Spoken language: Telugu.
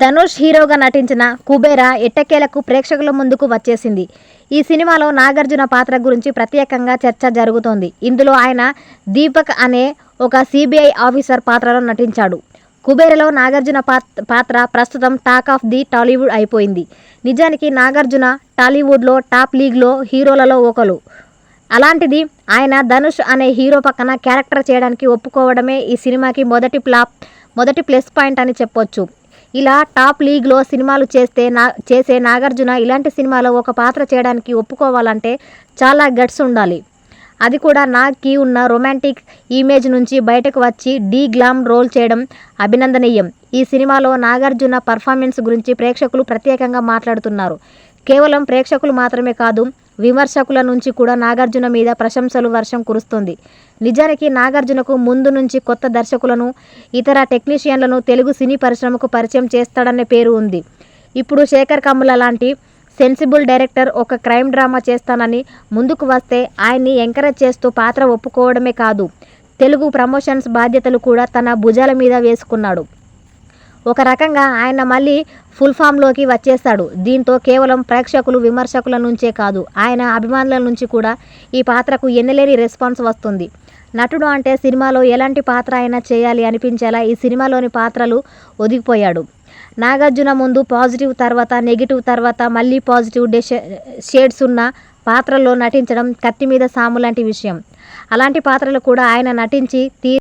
ధనుష్ హీరోగా నటించిన కుబేరా ఎట్టకేలకు ప్రేక్షకుల ముందుకు వచ్చేసింది. ఈ సినిమాలో నాగార్జున పాత్ర గురించి ప్రత్యేకంగా చర్చ జరుగుతోంది. ఇందులో ఆయన దీపక్ అనే ఒక సిబిఐ ఆఫీసర్ పాత్రలో నటించాడు. కుబేరలో నాగార్జున పాత్ర ప్రస్తుతం టాక్ ఆఫ్ ది టాలీవుడ్ అయిపోయింది. నిజానికి నాగార్జున టాలీవుడ్లో టాప్ లీగ్లో హీరోలలో ఒకరు. అలాంటిది ఆయన ధనుష్ అనే హీరో పక్కన క్యారెక్టర్ చేయడానికి ఒప్పుకోవడమే ఈ సినిమాకి మొదటి ప్లాప్ మొదటి ప్లస్ పాయింట్ అని చెప్పొచ్చు. ఇలా టాప్ లీగ్లో సినిమాలు చేస్తే నా చేసే నాగార్జున ఇలాంటి సినిమాలో ఒక పాత్ర చేయడానికి ఒప్పుకోవాలంటే చాలా గట్స్ ఉండాలి. అది కూడా నాకి ఉన్న రొమాంటిక్ ఇమేజ్ నుంచి బయటకు వచ్చి డీ గ్లామ్ రోల్ చేయడం అభినందనీయం. ఈ సినిమాలో నాగార్జున పర్ఫార్మెన్స్ గురించి ప్రేక్షకులు ప్రత్యేకంగా మాట్లాడుతున్నారు. కేవలం ప్రేక్షకులు మాత్రమే కాదు విమర్శకుల నుంచి కూడా నాగార్జున మీద ప్రశంసలు వర్షం కురుస్తుంది. నిజానికి నాగార్జునకు ముందు నుంచి కొత్త దర్శకులను ఇతర టెక్నీషియన్లను తెలుగు సినీ పరిశ్రమకు పరిచయం చేస్తాడనే పేరు ఉంది. ఇప్పుడు శేఖర్ కమ్ముల లాంటి సెన్సిబుల్ డైరెక్టర్ ఒక క్రైమ్ డ్రామా చేస్తానని ముందుకు వస్తే ఆయన్ని ఎంకరేజ్ చేస్తూ పాత్ర ఒప్పుకోవడమే కాదు తెలుగు ప్రమోషన్స్ బాధ్యతలు కూడా తన భుజాల మీద వేసుకున్నాడు. ఒక రకంగా ఆయన మళ్ళీ ఫుల్ ఫామ్లోకి వచ్చేస్తాడు. దీంతో కేవలం ప్రేక్షకులు విమర్శకుల నుంచే కాదు ఆయన అభిమానుల నుంచి కూడా ఈ పాత్రకు ఎన్నలేని రెస్పాన్స్ వస్తుంది. నటుడు అంటే సినిమాలో ఎలాంటి పాత్ర అయినా చేయాలి అనిపించేలా ఈ సినిమాలోని పాత్రలు ఒదిగిపోయాడు. నాగార్జున ముందు పాజిటివ్ తర్వాత నెగిటివ్ తర్వాత మళ్ళీ పాజిటివ్ డెష షేడ్స్ ఉన్న పాత్రలో నటించడం కత్తి మీద సాము లాంటి విషయం. అలాంటి పాత్రలు కూడా ఆయన నటించి తీ